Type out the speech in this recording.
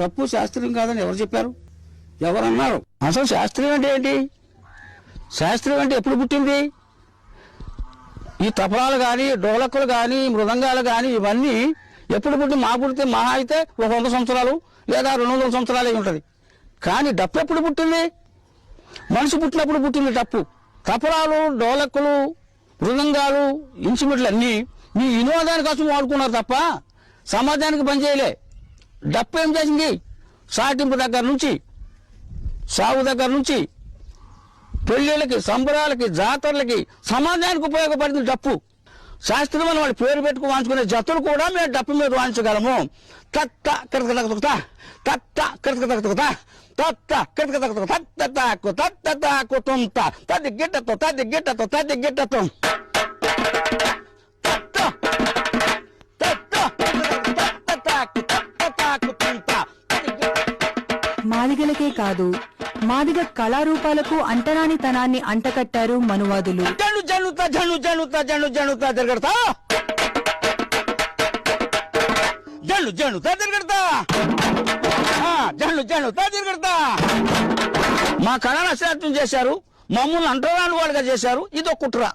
తప్పు శాస్త్రీయం కాదని ఎవరు చెప్పారు? ఎవరన్నారు? అసలు శాస్త్రీయం అంటే ఏంటి? శాస్త్రీయం అంటే ఎప్పుడు పుట్టింది? ఈ తపలాలు కానీ డోలక్కులు కానీ మృదంగాలు కానీ ఇవన్నీ ఎప్పుడు పుట్టి మా పుడితే మహా అయితే ఒక వంద సంవత్సరాలు లేదా రెండు వందల సంవత్సరాలు అయి ఉంటుంది. కానీ డప్పు ఎప్పుడు పుట్టింది? మనిషి పుట్టినప్పుడు పుట్టింది డప్పు. తపరాలు డోలక్కులు మృదంగాలు ఇన్స్ట్రుమెంట్లు అన్నీ మీ వినోదాని కోసం వాడుకున్నారు తప్ప సమాజానికి పనిచేయలే. డప్పు ఏం చేసింది సాటింపు దగ్గర నుంచి సాగు దగ్గర నుంచి పెళ్ళిళ్ళకి సంబరాలకి జాతరలకి సమాజానికి ఉపయోగపడింది డప్పు శాస్త్రం అని వాడి పేరు పెట్టుకు వాంచుకునే జతులు కూడా మేము డప్పు మీద వాంచగలము తత్త కిరక తగ్గుతా తత్త కిరక తగ్గుతా తత్త కిరక తగ్గుతా తత్త తాకు తుంత తది గిట్టతో తది గిట్టతో తది గిట్టతో మాదిగలకే కాదు మాదిగ కళారూపాలకు అంటరానితనాన్ని అంటకట్టారు మనువాదులు. తిరగడతా. తిరగడతా. మా కళను అశ్రాత్యం చేశారు మమ్మల్ని అంటరాని వాళ్ళుగా చేశారు ఇదో కుట్ర.